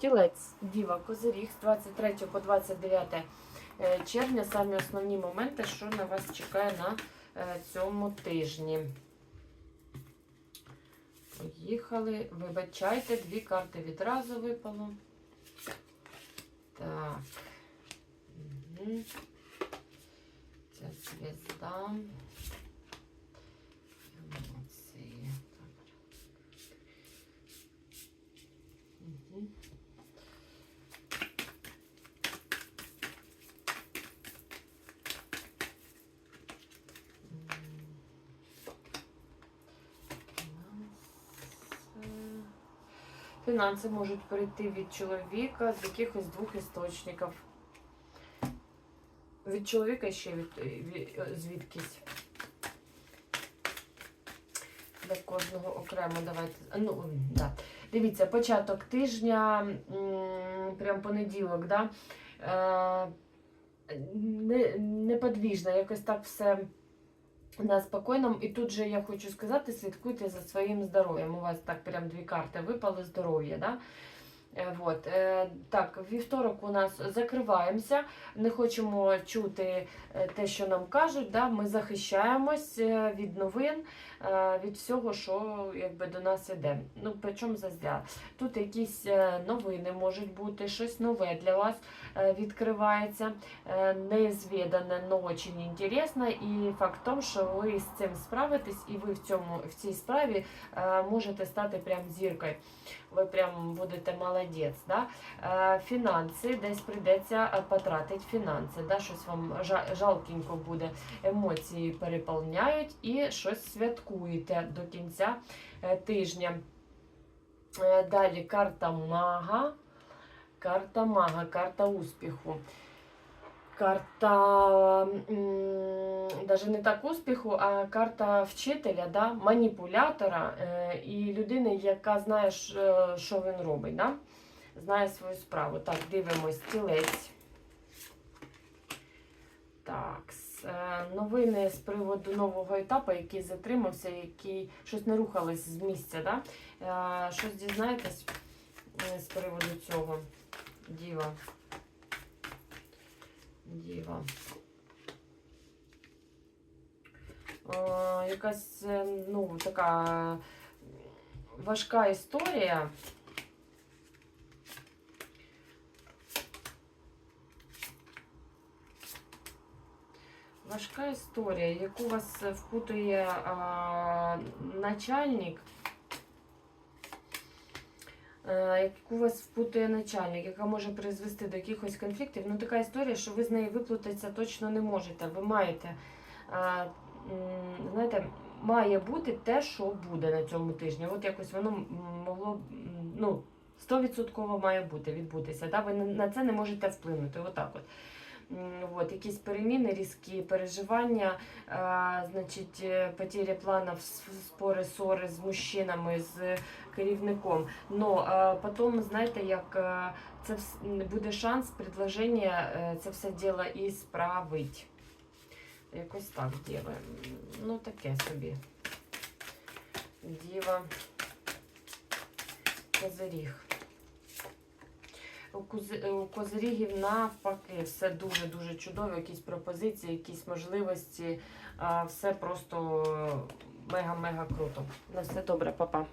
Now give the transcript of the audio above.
Тілець, Діва, Козиріг з 23 по 29 е, червня. Самі основні моменти, що на вас чекає на е, цьому тижні. Поїхали. Вибачайте, дві карти відразу випало. Так. Угу. Це звізда. Емоції. Угу. Фінанси можуть прийти від чоловіка з якихось двох істочників. Від чоловіка ще від, від звідкись. Для кожного окремо давайте. Ну, да. Дивіться, початок тижня, прям понеділок, да? Е, не, неподвіжно, якось так все на спокійному. І тут же я хочу сказати, слідкуйте за своїм здоров'ям. У вас так прям дві карти випали здоров'я. Да? Е, Вот. Е, Так, вівторок у нас закриваємося, не хочемо чути е, те, що нам кажуть. Да? Ми захищаємось від новин, від всього, що якби, до нас іде. Ну, причому зазря. Тут якісь новини можуть бути, щось нове для вас відкривається, незвідане, но дуже інтересно. І факт в тому, що ви з цим справитесь, і ви в, цьому, в цій справі можете стати прям зіркою. Ви прям будете молодець. Да? Е, Фінанси, десь прийдеться е, потратити фінанси. Да? Щось вам жа- жалкенько буде, емоції переповняють і щось святкуєте до кінця е, тижня. Далі карта мага. Карта мага, карта успіху. Карта навіть не так успіху, а карта вчителя, да? маніпулятора е, і людини, яка знає, е, що він робить. Да? Знає свою справу. Так, дивимось, тілець. Так, е, новини з приводу нового етапу, який затримався, який щось не рухалось з місця. Да? Щось дізнаєтесь з приводу цього. Діва. Діва. Е, якась е, ну, така важка історія. Важка історія, яку вас впутує а, начальник, е, яку вас впутує начальник, яка може призвести до якихось конфліктів. Ну, така історія, що ви з неї виплутатися точно не можете. Ви маєте, знаєте, має бути те, що буде на цьому тижні. От якось воно могло, ну, 100% має бути, відбутися. Да? Ви на- це не можете вплинути. Отак от. От, якісь переміни, різкі переживання, а, значить, е, потеря с- спори, ссори з мужчинами, з керівником. Но а, потім, знаєте, як е, це буде шанс, предложення е, це все діло і справить. Якось так діва. Ну, таке собі. Діва. Козиріг. У, кози- у козирігів навпаки все дуже-дуже чудово, якісь пропозиції, якісь можливості. а, Все просто мега-мега круто. На все добре, папа.